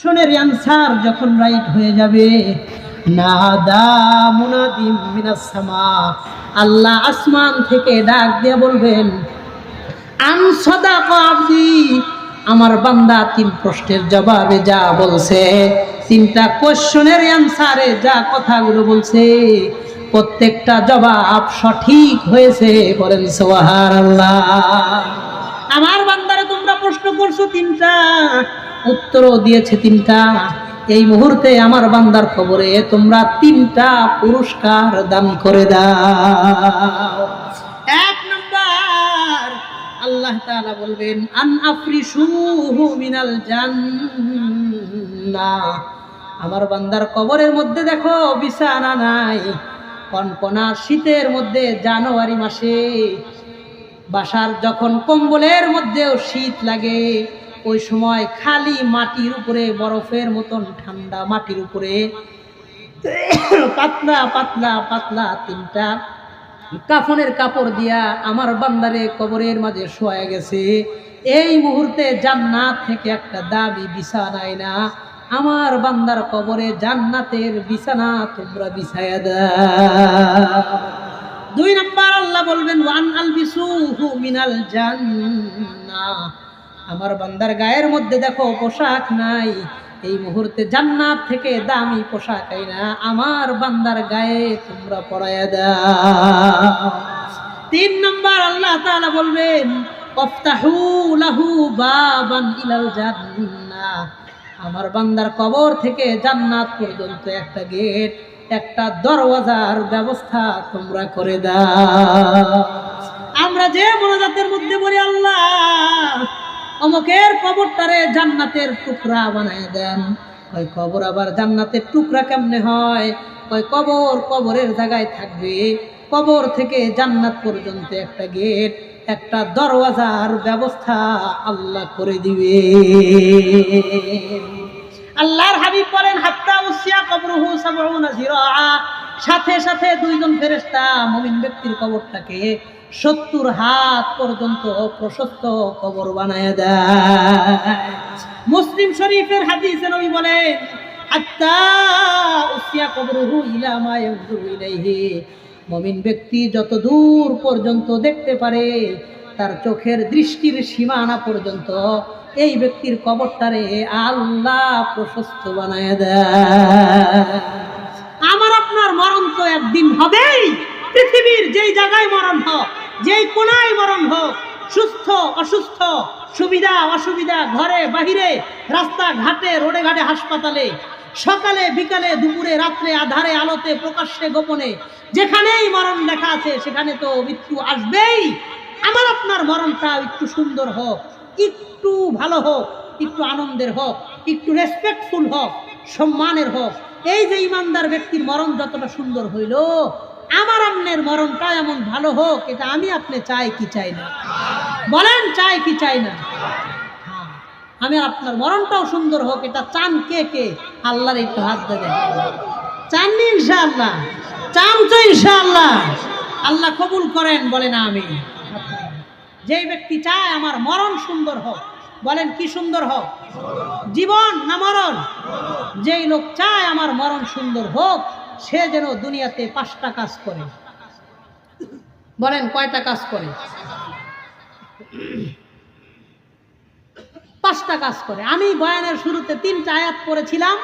শোনের answer যখন right হয়ে যাবে আল্লাহ আসমান থেকে ডাক দিয়ে বলবেন আমার বান্দা তিন প্রশ্নের জবাবে যা বলছে, তিনটা কোশ্চনের অ্যান্সারে যা কথাগুলো বলছে, প্রত্যেকটা জবাব সঠিক হয়েছে বলেন সোহার আল্লাহ আমার বান্দারে তোমরা প্রশ্ন করছ তিনটা। উত্তরও দিয়েছে তিনটা। এই মুহূর্তে আমার বান্দার খবরে তোমরা তিনটা পুরস্কার দান করে দাও। এক নাম্বার, আল্লাহ তাআলা বলবেন, আন আফরিসুহু মিনাল জান্নাহ। আমার বান্দার কবরের মধ্যে দেখো বিছানা নাই কনকনা শীতের মধ্যে জানুয়ারি মাসে, বাসার যখন কম্বলের মধ্যেও শীত লাগে ওই সময় খালি মাটির উপরে, বরফের মতন ঠান্ডা মাটির উপরে। পাতলা পাতলা পাতলা তিনটা কাফনের কাপড় দিয়া আমার বান্দারে কবরের মাঝে শোয়া গেছে। এই মুহূর্তে জান্নাত থেকে একটা দাবি বিছানায় না আমার বান্দার কবরে জান্নাতের বিছানা তোমরা বিছায়া দাও। দুই নাম্বার আল্লাহ বলবেন, ওয়ান আলবিসুহু মিনাল জান্নাহ। আমার বান্দার গায়ের মধ্যে দেখো পোশাক নাই। এই মুহূর্তে জান্নাত থেকে দামি পোশাক না, আমার বান্দার গায়ে তোমরা পরায়া দাও। তিন নম্বর আল্লাহ তাআলা বলবেন লাহু বাবান ইলাল আমার বান্দার কবর থেকে জান্নাত পর্যন্ত একটা গেট, একটা দরওয়াজার ব্যবস্থা তোমরা করে দাও। আমরা যে মনোজাতের মধ্যে বলি আল্লাহ অমুকের কবরটারে জান্নাতের টুকরা বানায় দেন। ওই কবর আবার জান্নাতের টুকরা কেমনে হয়? ওই কবর কবরের জায়গায় থাকবে। কবর থেকে জান্নাত পর্যন্ত একটা গেট, একটা দরওয়াজার ব্যবস্থা আল্লাহ করে দিবে। আল্লাহর হাবিব বলেন, হাত্তা উসিয়া কবরহু সাবউনা জিরাআ সাথে সাথে দুইজন ফেরেশতা মুমিন ব্যক্তির কবরটাকে সত্তর হাত পর্যন্ত প্রশস্ত কবর বানায় দেয়। মুসলিম শরীফের হাদিসে নবী বলেন হাত্তা উসিয়া কবরহু ইলা মা ইয়ানজুরু ব্যক্তি যত দূর পর্যন্ত দেখতে পারে, তার চোখের দৃষ্টির সীমানা পর্যন্ত এই ব্যক্তির কবরটারে আল্লাহ প্রশস্ত বানায় দেয়। তো একদিন হবেই পৃথিবীর যেই জায়গায় মরণ হোক, যেই কোনায় মরণ হোক, সুস্থ, অসুস্থ, সুবিধা, অসুবিধা, ঘরে, বাহিরে রাস্তা ঘাটে রোডে ঘাটে হাসপাতালে, সকালে, বিকালে, দুপুরে, রাত্রে, আধারে, আলোতে, প্রকাশ্যে, গোপনে, যেখানেই মরণ লেখা আছে, সেখানে তো মৃত্যু আসবেই। আমার আপনার মরণটা একটু সুন্দর হোক, একটু ভালো হোক, একটু আনন্দের হোক, একটু রেসপেক্টফুল হোক, সম্মানের হোক এই যে ইমানদার ব্যক্তির মরণ যতটা সুন্দর হইল আমার আমনের মরণটা এমন ভালো হোক এটা আমি আপনি চাই কি চাই না? বলেন চাই কি চাই না? হ্যাঁ, আমি আপনার মরণটাও সুন্দর হোক এটা চান কে কে? আল্লাহর একটু হাত দেখেন। চাননি ইনশাআল্লাহ? চান তো ইনশাআল্লাহ? আল্লাহ কবুল করেন বলেন আমি যেই ব্যক্তি চায় আমার মরণ সুন্দর হোক বলেন কি সুন্দর হোক? জীবন না মরণ? যেই লোক চায় আমার মরণ সুন্দর হোক, সে যেন দুনিয়াতে পাঁচটা কাজ করে। বলেন, কয়টা কাজ করে? পাঁচটা কাজ করে। আমি বয়ানের শুরুতে তিনটা আয়াত পড়েছিলাম,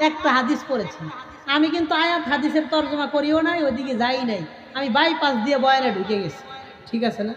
একটা হাদিস পড়েছি। আমি কিন্তু আয়াত হাদিসের তর্জমা করিও নাই, ওইদিকে যাই নাই। আমি বাইপাস দিয়ে বয়ানে ঢুকে গেছি। ঠিক আছে না?